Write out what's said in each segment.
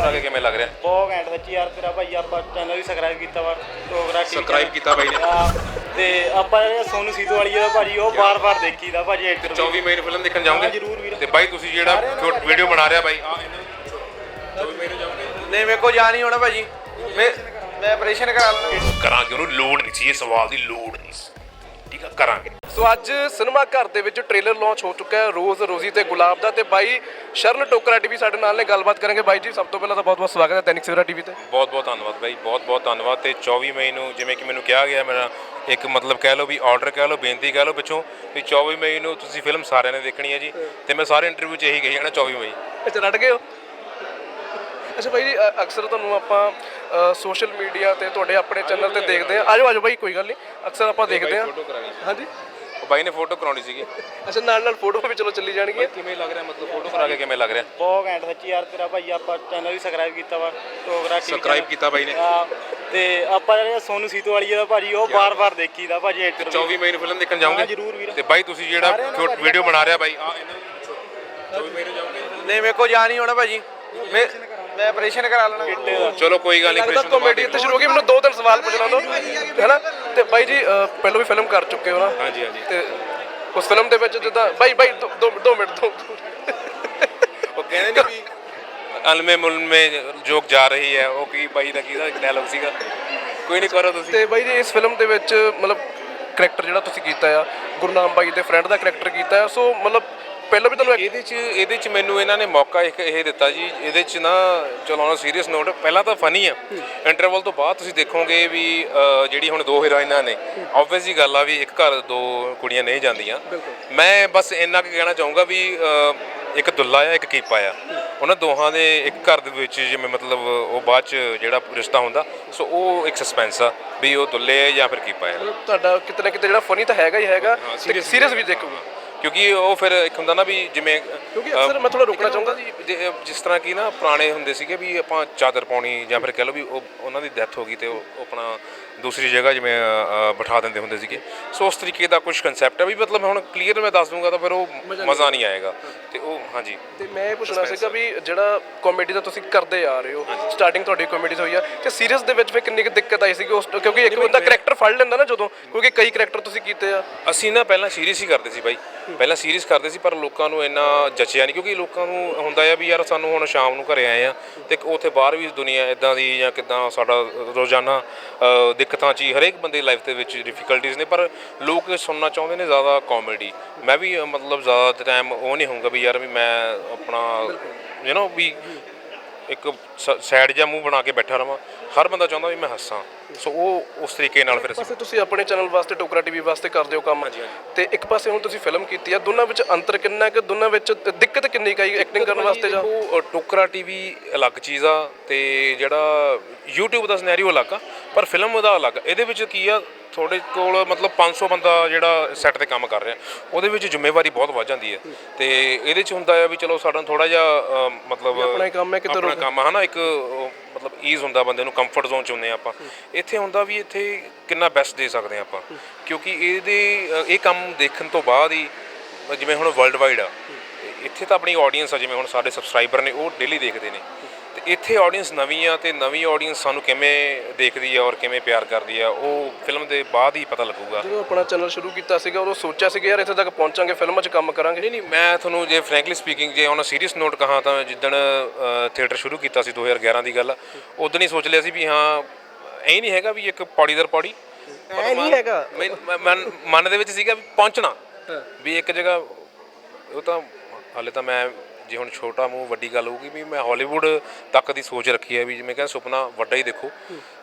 ਆ ਕੇ ਕਿਵੇਂ ਲੱਗ ਰਿਹਾ? ਬਹੁਤ ਘੈਂਟ ਵਿੱਚ ਯਾਰ ਤੇਰਾ ਭਾਈ ਆਪਾਂ ਚੈਨਲ ਵੀ ਸਬਸਕ੍ਰਾਈਬ ਕੀਤਾ ਵਾ ਟੋਗਰਾ TV Subscribe ਕੀਤਾ ਬਾਈ ਨੇ। ਹਾਂ, ਤੇ ਆਪਾਂ ਜਿਹੜਾ ਸੋਨੂ ਸੀਤੋ ਵਾਲੀ ਦਾ ਭਾਜੀ ਉਹ ਬਾਰ-ਬਾਰ ਦੇਖੀਦਾ ਭਾਜੀ ਐਕਟਰ 24 ਮਈ ਨੂੰ ਫਿਲਮ ਦੇਖਣ ਜਾਓਗੇ? ਹਾਂ, ਜ਼ਰੂਰ ਵੀਰ। ਤੇ ਬਾਈ ਤੁਸੀਂ ਜਿਹੜਾ ਵੀਡੀਓ ਬਣਾ ਰਿਹਾ ਬਾਈ ਆ ਇਹਨਾਂ ਨੂੰ ਪੁੱਛੋ। 24 ਮਈ ਨੂੰ ਜਾਓਗੇ? ਨਹੀਂ ਮੇਰੇ ਕੋ ਜਾ ਨਹੀਂ ਹੋਣਾ ਭਾਜੀ। ਮੈਂ ਮੈਂ ਆਪਰੇਸ਼ਨ ਕਰਾ ਲੈਣਾ ਕਰਾਂਗੇ ਉਹਨੂੰ ਲੋੜ ਨਹੀਂ ਸੀ ਇਹ ਸਵਾਲ ਦੀ ਲੋੜ ਨਹੀਂ ਸੀ। ਠੀਕ ਆ ਕਰਾਂਗੇ। ਸੋ ਅੱਜ ਸਿਨੇਮਾ ਘਰ ਦੇ ਵਿੱਚ ਟ੍ਰੇਲਰ ਲਾਂਚ ਹੋ ਚੁੱਕਾ ਹੈ ਰੋਜ਼ ਰੋਜ਼ੀ ਤੇ ਗੁਲਾਬ ਦਾ ਤੇ ਬਾਈ ਸ਼ਰਨ ਟੋਕਰਾ ਟੀਵੀ ਸਾਡੇ ਨਾਲ ਨੇ ਗੱਲਬਾਤ ਕਰਾਂਗੇ। ਬਾਈ ਜੀ ਸਭ ਤੋਂ ਪਹਿਲਾਂ ਤਾਂ ਬਹੁਤ ਬਹੁਤ ਸਵਾਗਤ ਹੈ ਦੈਨਿਕ ਸਵੇਰਾ ਟੀਵੀ ਤੇ। ਬਹੁਤ ਬਹੁਤ ਧੰਨਵਾਦ ਬਾਈ ਬਹੁਤ ਬਹੁਤ ਧੰਨਵਾਦ। ਤੇ 24 ਮਈ ਨੂੰ ਜਿਵੇਂ ਕਿ ਮੈਨੂੰ ਕਿਹਾ ਗਿਆ ਮੇਰਾ ਇੱਕ ਮਤਲਬ ਕਹਿ ਲਓ ਵੀ ਆਰਡਰ ਕਹਿ ਲਓ ਬੇਨਤੀ ਕਹਿ ਲਓ ਪਿੱਛੋਂ ਵੀ 24 ਮਈ ਨੂੰ ਤੁਸੀਂ ਫਿਲਮ ਸਾਰਿਆਂ ਨੇ ਦੇਖਣੀ ਹੈ ਜੀ। ਤੇ ਮੈਂ ਸਾਰੇ ਇੰਟਰਵਿਊ 'ਚ ਇਹੀ ਕਹੀ ਜਾਣਾ 24 ਮਈ। ਅੱਛਾ ਰਟ ਗਏ ਹੋ? ਅੱਛਾ ਬਾਈ ਜੀ ਅ- ਅਕਸਰ ਤੁਹਾਨੂੰ ਆਪਾਂ ਸੋਸ਼ਲ ਮੀਡੀਆ ਤੇ ਤੁਹਾਡੇ ਆਪਣੇ ਚੈਨਲ ਤੇ ਦੇਖਦੇ ਆ ਆਜੋ ਆਜੋ ਬਾਈ ਕੋਈ ਗੱਲ ਨਹੀਂ। ਅਕਸਰ ਆਪਾਂ ਦੇਖਦੇ ਆ ਫੋਟੋ ਕਰਾਣੀ ਸੀ। ਹਾਂਜੀ। ਉਹ ਬਾਈ ਨੇ ਫੋਟੋ ਕਰਾਉਣੀ ਸੀਗੀ। ਅੱਛਾ ਨਾਲ ਨਾਲ ਫੋਟੋ ਵੀ ਚਲੋ ਚੱਲੀ ਜਾਣਗੀਆਂ। ਕਿਵੇਂ ਲੱਗ ਰਿਹਾ? ਮਤਲਬ ਫੋਟੋ ਕਰਾ ਕੇ ਕਿਵੇਂ ਲੱਗ ਰਿਹਾ? ਬਹੁਤ ਘੈਂਟ ਵਿੱਚ ਯਾਰ ਤੇਰਾ ਭਾਈ ਆਪਾਂ ਚੈਨਲ ਵੀ ਸਬਸਕ੍ਰਾਈਬ ਕੀਤਾ ਵਾ ਟੋਗਰਾ TV ਸਬਸਕ੍ਰਾਈਬ ਕੀਤਾ ਬਾਈ ਨੇ। ਤੇ ਆਪਾਂ ਜਿਹੜਾ ਸੋਨੂ ਸੀਤੋ ਵਾਲੀ ਦਾ ਭਾਜੀ ਉਹ ਬਾਰ-ਬਾਰ ਦੇਖੀਦਾ ਭਾਜੀ ਐਕਟਰ 24 ਮਈ ਨੂੰ ਫਿਲਮ ਦੇਖਣ ਜਾਓਗੇ? ਹਾਂ, ਜ਼ਰੂਰ ਵੀਰ। ਤੇ ਬਾਈ ਤੁਸੀਂ ਜਿਹੜਾ ਵੀਡੀਓ ਬਣਾ ਰਿਹਾ ਬਾਈ ਆ ਇਹਨਾਂ ਨੂੰ ਪੁੱਛੋ 24 ਮਈ ਨੂੰ ਜਾਓਗੇ? ਨਹੀਂ ਮੇਰੇ ਕੋ ਜਾ ਨਹੀਂ ਹੋਣਾ ਭਾਜੀ। ਮੈਂ ਮੈਂ ਆਪਰੇਸ਼ਨ ਕਰਾ ਲੈਣਾ। ਚਲੋ ਕੋਈ ਗੱਲ ਨਹੀਂ ਲੱਗਦਾ ਤੋਂ ਕਾਮੇਡੀ ਇੱਥੇ ਸ਼ੁਰੂ ਹੋ ਗਈ ਮੈਨੂੰ ਦੋ ਤਿੰਨ ਸਵਾਲ ਪੁੱਛਣਾ ਦੋ। ਹੈਨਾ? ਤੇ ਬਾਈ ਜੀ ਪਹਿਲਾਂ ਵੀ ਫਿਲਮ ਕਰ ਚੁੱਕੇ ਹੋ ਨਾ? ਹਾਂਜੀ ਹਾਂਜੀ। ਤੇ ਉਸ ਫਿਲਮ ਦੇ ਵਿੱਚ ਜਿੱਦਾਂ ਬਾਈ ਬਾਈ ਦੋ- ਦੋ ਦੋ ਮਿੰਟ ਦੋ। ਉਹ ਕਹਿੰਦੇ ਨੇ ਵੀ ਅਲਮੇ ਮੁਲਮੇ ਜੋਕ ਜਾ ਰਹੀ ਹੈ ਉਹ ਕੀ ਬਾਈ ਦਾ ਕਿਹਦਾ ਡਾਇਲੌਗ ਸੀਗਾ? ਕੋਈ ਨਹੀਂ ਕਰੋ ਤੁਸੀਂ। ਤੇ ਬਾਈ ਜੀ ਇਸ ਫਿਲਮ ਦੇ ਵਿੱਚ ਮਤਲਬ ਕਰੈਕਟਰ ਜਿਹੜਾ ਤੁਸੀਂ ਕੀਤਾ ਆ ਗੁਰਨਾਮ ਬਾਈ ਦੇ ਫਰੈਂਡ ਦਾ ਕਰੈਕਟਰ ਕੀਤਾ ਆ ਸੋ ਮਤਲਬ ਪਹਿਲਾਂ ਵੀ ਤੁਹਾਨੂੰ ਇਹਦੇ ਚ ਇਹਦੇ ਚ ਮੈਨੂੰ ਇਹਨਾਂ ਨੇ ਮੌਕਾ ਇੱਕ ਇਹ ਦਿੱਤਾ ਜੀ ਇਹਦੇ ਚ ਨਾ ਚਲੋ ਸੀਰੀਅਸ ਨੋਟ ਪਹਿਲਾਂ ਤਾਂ ਫਨੀ ਆ। ਇੰਟਰਵਲ ਤੋਂ ਬਾਅਦ ਤੁਸੀਂ ਦੇਖੋਗੇ ਵੀ ਜਿਹੜੀ ਹੁਣ ਦੋ ਹੀਰੋਇਨਾਂ ਨੇ ਆਬਵੀਅਸ ਜੀ ਗੱਲ ਆ ਵੀ ਇੱਕ ਘਰ ਦੋ ਕੁੜੀਆਂ ਨਹੀਂ ਜਾਂਦੀਆਂ। ਮੈਂ ਬਸ ਇੰਨਾ ਕੁ ਕਹਿਣਾ ਚਾਹੂੰਗਾ ਵੀ ਇੱਕ ਦੁੱਲਾ ਆ ਇੱਕ ਕੀਪਾ ਆ। ਉਹਨਾਂ ਦੋਹਾਂ ਦੇ ਇੱਕ ਘਰ ਦੇ ਵਿੱਚ ਜਿਵੇਂ ਮਤਲਬ ਉਹ ਬਾਅਦ ਚ ਜਿਹੜਾ ਰਿਸ਼ਤਾ ਹੁੰਦਾ ਸੋ ਉਹ ਇੱਕ ਸਸਪੈਂਸ ਆ ਵੀ ਉਹ ਦੁੱਲੇ ਆ ਜਾਂ ਫਿਰ ਕੀਪਾ ਆ। ਤੁਹਾਡਾ ਕਿਤੇ ਨਾ ਕਿਤੇ ਜਿਹੜਾ ਫਨੀ ਤਾਂ ਹੈਗਾ ਹੀ ਹੈਗਾ ਤੇ ਸੀਰੀਅਸ ਵੀ ਦੇਖੂਗਾ। ਕਿਉਂਕਿ ਉਹ ਫਿਰ ਇੱਕ ਹੁੰਦਾ ਨਾ ਵੀ ਜਿਵੇਂ ਕਿਉਂਕਿ ਅਕਸਰ ਮੈਂ ਥੋੜਾ ਰੋਕਣਾ ਚਾਹੁੰਦਾ ਜੀ ਜਿਸ ਤਰ੍ਹਾਂ ਕਿ ਨਾ ਪੁਰਾਣੇ ਹੁੰਦੇ ਸੀਗੇ ਵੀ ਆਪਾਂ ਚਾਦਰ ਪਾਉਣੀ ਜਾਂ ਫਿਰ ਕਹਿ ਲਓ ਵੀ ਉਹ ਉਹਨਾਂ ਦੀ ਡੈਥ ਹੋ ਗਈ ਤੇ ਉਹ ਆਪਣਾ ਦੂਸਰੀ ਜਗ੍ਹਾ ਜਿਵੇਂ ਬਿਠਾ ਦਿੰਦੇ ਹੁੰਦੇ ਸੀਗੇ। ਸੋ ਉਸ ਤਰੀਕੇ ਦਾ ਕੁਝ ਕਨਸੈਪਟ ਹੈ ਵੀ ਮਤਲਬ ਹੁਣ ਕਲੀਅਰ ਮੈਂ ਦੱਸ ਦੂੰਗਾ ਤਾਂ ਫਿਰ ਉਹ ਮਜ਼ਾ ਨਹੀਂ ਆਏਗਾ। ਤੇ ਉਹ ਹਾਂਜੀ। ਤੇ ਮੈਂ ਇਹ ਪੁੱਛਣਾ ਸੀਗਾ ਵੀ ਜਿਹੜਾ ਕਾਮੇਡੀ ਦਾ ਤੁਸੀਂ ਕਰਦੇ ਆ ਰਹੇ ਹੋ ਸਟਾਰਟਿੰਗ ਤੁਹਾਡੀ ਕਾਮੇਡੀ ਤੋਂ ਹੋਈ ਆ ਤੇ ਸੀਰੀਅਸ ਦੇ ਵਿੱਚ ਫਿਰ ਕਿੰਨੀ ਕੁ ਦਿੱਕਤ ਆਈ ਸੀਗੀ ਉਸ ਕਿਉਂਕਿ ਇੱਕ ਬੰਦਾ ਕਰੈਕਟਰ ਫੜ ਲੈਂਦਾ ਨਾ ਜਦੋਂ ਕਿਉਂਕਿ ਕਈ ਕਰੈਕਟਰ ਤੁਸੀਂ ਕੀਤੇ ਆ। ਅਸੀਂ ਨਾ ਪਹਿਲਾਂ ਸੀਰੀਅਸ ਹੀ ਕਰਦੇ ਸੀ ਬਾਈ। ਪਹਿਲਾਂ ਸੀਰੀਅਸ ਕਰਦੇ ਸੀ ਪਰ ਲੋਕਾਂ ਨੂੰ ਇੰਨਾ ਜਚਿਆ ਨਹੀਂ ਕਿਉਂਕਿ ਲੋਕਾਂ ਨੂੰ ਹੁੰਦਾ ਆ ਵੀ ਯਾਰ ਸਾਨੂੰ ਹੁਣ ਸ਼ਾਮ ਨੂੰ ਘਰੇ ਆਏ ਆ ਤੇ ਉੱਥੇ ਬਾਹਰ ਵੀ ਦੁਨੀਆ ਇਦਾਂ ਦੀ ਜਾਂ ਕਿਦਾਂ ਸਾਡਾ ਰੋਜ਼ਾਨਾ ਦਿੱਕਤਾਂ ਚ ਹੀ ਹਰੇਕ ਬੰਦੇ ਲਾਈਫ ਦੇ ਵਿੱਚ ਡਿਫਿਕਲਟੀਜ਼ ਨੇ, ਪਰ ਲੋਕ ਸੁਣਨਾ ਚਾਹੁੰਦੇ ਨੇ ਜ਼ਿਆਦਾ ਕਾਮੇਡੀ ਮੈਂ ਵੀ ਮਤਲਬ ਜ਼ਿਆਦਾ ਟਾਈਮ ਉਹ ਨਹੀਂ ਹੋਊਗਾ ਵੀ ਯਾਰ ਵੀ ਮੈਂ ਆਪਣਾ ਯੂ نو ਵੀ ਇੱਕ ਸੈਡ ਜਿਹਾ ਮੂੰਹ ਬਣਾ ਕੇ ਬੈਠਾ ਰਵਾਂ। ਹਰ ਬੰਦਾ ਚਾਹੁੰਦਾ ਵੀ ਮੈਂ ਹੱਸਾਂ। ਸੋ ਉਹ ਉਸ ਤਰੀਕੇ ਨਾਲ ਫਿਰ ਅਸੀਂ ਪਾਸੇ ਤੁਸੀਂ ਆਪਣੇ ਚੈਨਲ ਵਾਸਤੇ ਟੋਕਰਾ ਟੀਵੀ ਵਾਸਤੇ ਕਰਦੇ ਹੋ ਕੰਮ। ਤੇ ਇੱਕ ਪਾਸੇ ਹੁਣ ਤੁਸੀਂ ਫਿਲਮ ਕੀਤੀ ਆ ਦੋਨਾਂ ਵਿੱਚ ਅੰਤਰ ਕਿੰਨਾ ਹੈ ਕਿ ਦੋਨਾਂ ਵਿੱਚ ਦਿੱਕਤ ਕਿੰਨੀ ਕਾਈ ਐਕਟਿੰਗ ਕਰਨ ਵਾਸਤੇ ਜਾਂ ਅ, ਟੋਕਰਾ ਟੀਵੀ ਅਲੱਗ ਚੀਜ਼ ਆ ਤੇ ਜਿਹੜਾ YouTube ਦਾ ਸਿਨੈਰੀਓ ਅਲੱਗ ਆ ਪਰ ਫਿਲਮ ਦਾ ਅਲੱਗ। ਇਹਦੇ ਵਿੱਚ ਕੀ ਆ ਤੁਹਾਡੇ ਕੋਲ ਮਤਲਬ 500 ਬੰਦਾ ਜਿਹੜਾ ਸੈੱਟ ਤੇ ਕੰਮ ਕਰ ਰਿਹਾ ਉਹਦੇ ਵਿੱਚ ਜ਼ਿੰਮੇਵਾਰੀ ਬਹੁਤ ਵੱਧ ਜਾਂਦੀ ਹੈ। ਤੇ ਇਹਦੇ ਚ ਹੁੰਦਾ ਆ ਵੀ ਚਲੋ ਸਾਡਾ ਥੋੜਾ ਜਿਹਾ ਮਤਲਬ ਆਪਣਾ ਹੀ ਕੰਮ ਹੈ ਕਿਤੇ ਆਪਣਾ ਕੰਮ ਹੈ ਨਾ ਇੱਕ ਮਤਲਬ ਈਜ਼ ਹੁੰਦਾ ਬੰਦੇ ਨੂੰ ਕੰਫਰਟ ਜ਼ੋਨ ਚ ਹੁੰਦੇ ਆਪਾਂ। ਇੱਥੇ ਹੁੰਦਾ ਵੀ ਇੱਥੇ ਕਿੰਨਾ ਬੈਸਟ ਦੇ ਸਕਦੇ ਆ ਆਪਾਂ। ਕਿਉਂਕਿ ਇਹਦੇ ਇਹ ਕੰਮ ਦੇਖਣ ਤੋਂ ਬਾਅਦ ਹੀ ਜਿਵੇਂ ਹੁਣ ਵਰਲਡ ਵਾਈਡ ਆ ਇੱਥੇ ਤਾਂ ਆਪਣੀ ਆਡੀਅנס ਆ ਜਿਵੇਂ ਹੁਣ ਸਾਡੇ ਸਬਸਕ੍ਰਾਈਬਰ ਨੇ ਉਹ ਡੇਲੀ ਦੇਖਦੇ ਨੇ। ਤੇ ਇੱਥੇ ਆਡੀਅנס ਨਵੀਂ ਆ ਤੇ ਨਵੀਂ ਆਡੀਅנס ਸਾਨੂੰ ਕਿਵੇਂ ਦੇਖਦੀ ਆ ਔਰ ਕਿਵੇਂ ਪਿਆਰ ਕਰਦੀ ਆ ਉਹ ਫਿਲਮ ਦੇ ਬਾਅਦ ਹੀ ਪਤਾ ਲੱਗੂਗਾ। ਜਦੋਂ ਆਪਣਾ ਚੈਨਲ ਸ਼ੁਰੂ ਕੀਤਾ ਸੀਗਾ ਉਦੋਂ ਸੋਚਿਆ ਸੀਗਾ ਯਾਰ ਇੱਥੇ ਤੱਕ ਪਹੁੰਚਾਂਗੇ ਫਿਲਮਾਂ 'ਚ ਕੰਮ ਕਰਾਂਗੇ। ਨਹੀਂ ਨਹੀਂ ਮੈਂ ਤੁਹਾਨੂੰ ਜੇ ਫ੍ਰੈਂਕਲੀ ਸਪੀਕਿੰਗ ਜੇ ਉਹਨਾਂ ਸੀਰੀਅਸ ਨੋਟ ਕਹਾ ਤਾਂ ਜਿੱਦਣ ਥੀਏਟਰ ਸ਼ੁਰੂ ਕੀਤਾ ਸੀ 2011 ਦੀ ਗੱਲ ਉਦੋਂ ਹੀ ਸੋਚ ਲਿਆ ਸੀ ਵੀ ਹਾਂ ਐ ਨਹੀਂ ਹੈਗਾ ਵੀ ਇੱਕ ਪੌੜੀ ਦਰ ਪੌੜੀ। ਐ ਨਹੀਂ ਹੈਗਾ। ਮਨ ਮਨ ਦੇ ਵਿੱਚ ਸੀਗਾ ਵੀ ਪਹੁੰਚਣਾ। ਵੀ ਇੱਕ ਜਗ੍ਹਾ ਉਹ ਤਾਂ ਹਾਲੇ ਤਾਂ ਮੈਂ ਜੇ ਹੁਣ ਛੋਟਾ ਮੂੰਹ ਵੱਡੀ ਗੱਲ ਹੋਊਗੀ ਵੀ ਮੈਂ ਹਾਲੀਵੁੱਡ ਤੱਕ ਦੀ ਸੋਚ ਰੱਖੀ ਹੈ ਵੀ ਜਿਵੇਂ ਕਹਿੰਦਾ ਸੁਪਨਾ ਵੱਡਾ ਹੀ ਦੇਖੋ।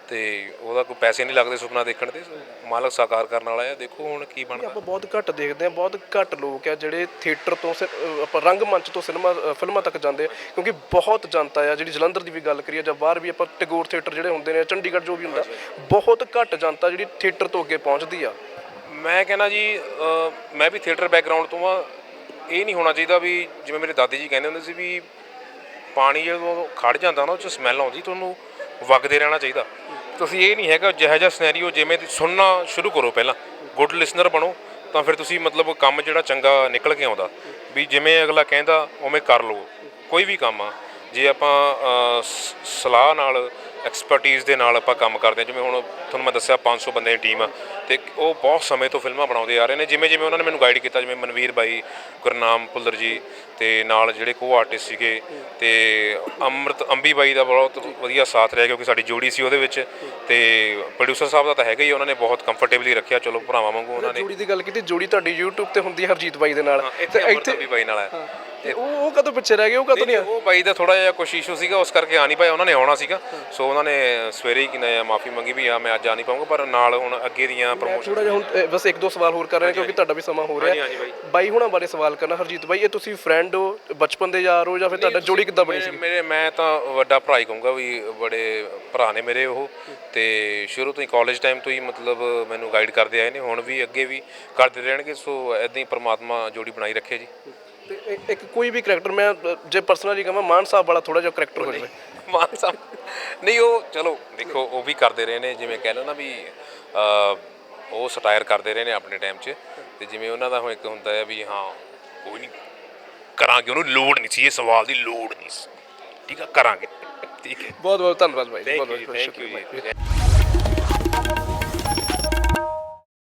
ਤੇ ਉਹਦਾ ਕੋਈ ਪੈਸੇ ਨਹੀਂ ਲੱਗਦੇ ਸੁਪਨਾ ਦੇਖਣ ਦੇ ਮਾਲਕ ਸਾਕਾਰ ਕਰਨ ਵਾਲਾ ਹੈ ਦੇਖੋ ਹੁਣ ਕੀ ਬਣਦਾ। ਆਪਾਂ ਬਹੁਤ ਘੱਟ ਦੇਖਦੇ ਆ ਬਹੁਤ ਘੱਟ ਲੋਕ ਆ ਜਿਹੜੇ ਥੀਏਟਰ ਤੋਂ ਸਿ- ਅਹ ਆਪਾਂ ਰੰਗਮੰਚ ਤੋਂ ਸਿਨੇਮਾ ਫਿਲਮਾਂ ਤੱਕ ਜਾਂਦੇ ਆ ਕਿਉਂਕਿ ਬਹੁਤ ਜਨਤਾ ਆ ਜਿਹੜੀ ਜਲੰਧਰ ਦੀ ਵੀ ਗੱਲ ਕਰੀਏ ਜਾਂ ਬਾਹਰ ਵੀ ਆਪਾਂ ਟੈਗੋਰ ਥੀਏਟਰ ਜਿਹੜੇ ਹੁੰਦੇ ਨੇ ਚੰਡੀਗੜ੍ਹ ਜੋ ਵੀ ਹੁੰਦਾ ਬਹੁਤ ਘੱਟ ਜਨਤਾ ਜਿਹੜੀ ਥੀਏਟਰ ਤੋਂ ਅੱਗੇ ਪਹੁੰਚਦੀ ਆ। ਮੈਂ ਕਹਿੰਦਾ ਜੀ ਮੈਂ ਵੀ ਥੀਏਟਰ ਬੈਕਗ੍ਰਾਉਂਡ ਤੋਂ ਆ ਇਹ ਨਹੀਂ ਹੋਣਾ ਚਾਹੀਦਾ ਵੀ ਜਿਵੇਂ ਮੇਰੇ ਦਾਦੀ ਜੀ ਕਹਿੰਦੇ ਹੁੰਦੇ ਸੀ ਵੀ ਪਾਣੀ ਜਦੋਂ ਖੜ ਜਾਂਦਾ ਨਾ ਉਹ ਚ ਸਮੈਲ ਆਉਂਦੀ ਤੁਹਾਨੂੰ ਵਗਦੇ ਰਹਿਣਾ ਚਾਹੀਦਾ। ਤੁਸੀਂ ਇਹ ਨਹੀਂ ਹੈਗਾ ਜਿਹੋ ਜਿਹਾ ਸਿਨੈਰੀਓ ਜਿਵੇਂ ਤੁਸੀਂ ਸੁਣਨਾ ਸ਼ੁਰੂ ਕਰੋ ਪਹਿਲਾਂ। ਗੁੱਡ ਲਿਸਨਰ ਬਣੋ, ਤਾਂ ਫਿਰ ਤੁਸੀਂ ਮਤਲਬ ਕੰਮ ਜਿਹੜਾ ਚੰਗਾ ਨਿਕਲ ਕੇ ਆਉਂਦਾ। ਵੀ ਜਿਵੇਂ ਅਗਲਾ ਕਹਿੰਦਾ, ਉਵੇਂ ਕਰ ਲਓ ਕੋਈ ਵੀ ਕੰਮ ਆ, ਜੇ ਆਪਾਂ ਸਲਾਹ ਨਾਲ ਐਕਸਪਰਟਿਜ਼ ਦੇ ਨਾਲ ਆਪਾਂ ਕੰਮ ਕਰਦੇ ਹਾਂ, ਜਿਵੇਂ ਹੁਣ ਤੁਹਾਨੂੰ ਮੈਂ ਦੱਸਿਆ 500 ਬੰਦੇ ਦੀ ਟੀਮ ਆ। ਤੇ ਉਹ ਬਹੁਤ ਸਮੇਂ ਤੋਂ ਫਿਲਮਾਂ ਬਣਾਉਂਦੇ ਆ ਰਹੇ ਨੇ। ਜਿਵੇਂ ਜਿਵੇਂ ਉਹਨਾਂ ਨੇ ਮੈਨੂੰ ਗਾਈਡ ਕੀਤਾ ਜਿਵੇਂ ਮਨਵੀਰ ਬਾਈ ਗੁਰਨਾਮ ਭੁੱਲਰ ਜੀ ਤੇ ਨਾਲ ਜਿਹੜੇ ਕੋ ਆਰਟਿਸਟ ਸੀਗੇ ਤੇ ਅੰਮ੍ਰਿਤ ਅੰਬੀ ਬਾਈ ਦਾ ਬਹੁਤ ਵਧੀਆ ਸਾਥ ਰਿਹਾ ਕਿਉਂਕਿ ਸਾਡੀ ਜੋੜੀ ਸੀ ਉਹਦੇ ਵਿੱਚ ਤੇ ਪ੍ਰੋਡਿਊਸਰ ਸਾਹਿਬ ਦਾ ਤਾਂ ਹੈਗਾ ਹੀ ਉਹਨਾਂ ਨੇ ਬਹੁਤ ਕੰਫਰਟੇਬਲੀ ਰੱਖਿਆ ਚਲੋ ਭਰਾਵਾਂ ਵਾਂਗੂ ਉਹਨਾਂ ਨੇ। ਜੋੜੀ ਦੀ ਗੱਲ ਕੀਤੀ ਜੋੜੀ ਤੁਹਾਡੀ YouTube ਤੇ ਹੁੰਦੀ ਹੈ ਹਰਜੀਤ ਬਾਈ ਦੇ ਨਾਲ। ਇੱਥੇ ਅੰਮ੍ਰਿਤ ਅੰਬੀ ਬਾਈ ਨਾਲ ਹੈ। ਤੇ ਉਹ ਉਹ ਕਦੋਂ ਪਿੱਛੇ ਰਹਿ ਗਏ ਉਹ ਕਦੋਂ ਨਹੀਂ ਉਹ ਬਾਈ ਦਾ ਥੋੜਾ ਜਿਹਾ ਕੁਛ ਇਸ਼ੂ ਸੀਗਾ ਉਸ ਕਰਕੇ ਆ ਨਹੀਂ ਪਾਇਆ ਉਹਨਾਂ ਨੇ ਆਉਣਾ ਸੀਗਾ। ਸੋ ਉਹਨਾਂ ਨੇ ਸਵੇਰੇ ਹੀ ਕਿਹਾ ਮਾਫੀ ਮੰਗੀ ਵੀ ਆ ਮੈਂ ਅੱਜ ਆ ਨਹੀਂ ਪਾਉਂਗਾ ਪਰ ਨਾਲ ਹੁਣ ਅੱਗੇ ਦੀਆਂ ਪ੍ਰਮੋਸ਼ਨ ਥੋੜਾ ਜਿਹਾ ਹੁਣ ਅ, ਬਸ ਇੱਕ ਦੋ ਸਵਾਲ ਹੋਰ ਕਰ ਰਹੇ ਹਾਂ ਕਿਉਂਕਿ ਤੁਹਾਡਾ ਵੀ ਸਮਾਂ ਹੋ ਰਿਹਾ। ਹਾਂਜੀ, ਹਾਂਜੀ ਬਾਈ। ਬਾਈ ਹੁਣਾਂ ਬਾਰੇ ਸਵਾਲ ਕਰਨਾ ਹਰਜੀਤ ਬਾਈ ਇਹ ਤੁਸੀਂ ਫਰੈਂਡ ਹੋ ਬਚਪਨ ਦੇ ਯਾਰ ਹੋ ਜਾਂ ਫਿਰ ਤੁਹਾਡਾ ਜੋੜੀ ਕਿੱਦਾਂ ਬਣੀ ਸੀ ਮੇਰੇ- ਮੇਰੇ ਮੈਂ ਤਾਂ ਵੱਡਾ ਭਰਾ ਹੀ ਕਹੂੰਗਾ ਵੀ ਬੜੇ ਭਰਾ ਨੇ ਮੇਰੇ ਉਹ। ਤੇ ਸ਼ੁਰੂ ਤੋਂ ਹੀ ਕਾਲਜ ਟਾਈਮ ਤੋਂ ਹੀ ਮਤਲਬ ਮੈਨੂੰ ਗਾਈਡ ਕਰਦੇ ਆਏ ਨੇ ਹੁਣ ਵੀ ਅੱਗੇ ਵੀ ਕਰਦੇ ਰਹਿਣਗੇ ਸੋ ਐਦਾਂ ਹੀ ਪ੍ਰਮਾਤਮਾ ਜੋੜੀ ਬਣਾਈ ਰੱਖੇ ਜੀ। ਤੇ ਇ- ਇੱਕ ਕੋਈ ਵੀ ਕਰੈਕਟਰ ਮੈਂ ਅ, ਜੇ ਪਰਸਨਲੀ ਕਹਾਂ ਮਾਨ ਸਾਹਿਬ ਵਾਲਾ ਥੋੜਾ ਜਿਹਾ ਕਰੈਕਟਰ ਹੋ ਜਾਵੇ। ਮਾਨ ਸਾਹਿਬ ਨਹੀਂ ਉਹ ਚਲੋ ਦੇਖੋ ਉਹ ਵੀ ਕਰਦੇ ਰਹੇ ਨੇ ਜਿਵੇਂ ਕਹਿ ਲਓ ਨਾ ਵੀ ਅਹ, ਉਹ ਸਟਾਇਰ ਕਰਦੇ ਰਹੇ ਨੇ ਆਪਣੇ ਟਾਈਮ 'ਚ ਤੇ ਜਿਵੇਂ ਉਹਨਾਂ ਦਾ ਹੁਣ ਇੱਕ ਹੁੰਦਾ ਹੈ ਵੀ ਹਾਂ ਕੋਈ ਨਹੀਂ ਕਰਾਂਗੇ ਉਹਨੂੰ ਲੋੜ ਨਹੀਂ ਸੀ ਇਹ ਸਵਾਲ ਦੀ ਲੋੜ ਨਹੀਂ ਸੀ। ਠੀਕ ਆ ਕਰਾਂਗੇ। ਠੀਕ ਹੈ ਬਹੁਤ ਬਹੁਤ ਧੰਨਵਾਦ ਥੈਂਕ ਬਹੁਤ ਬਹੁਤ ਥੈਂਕ ਸ਼ੁਕਰੀਆ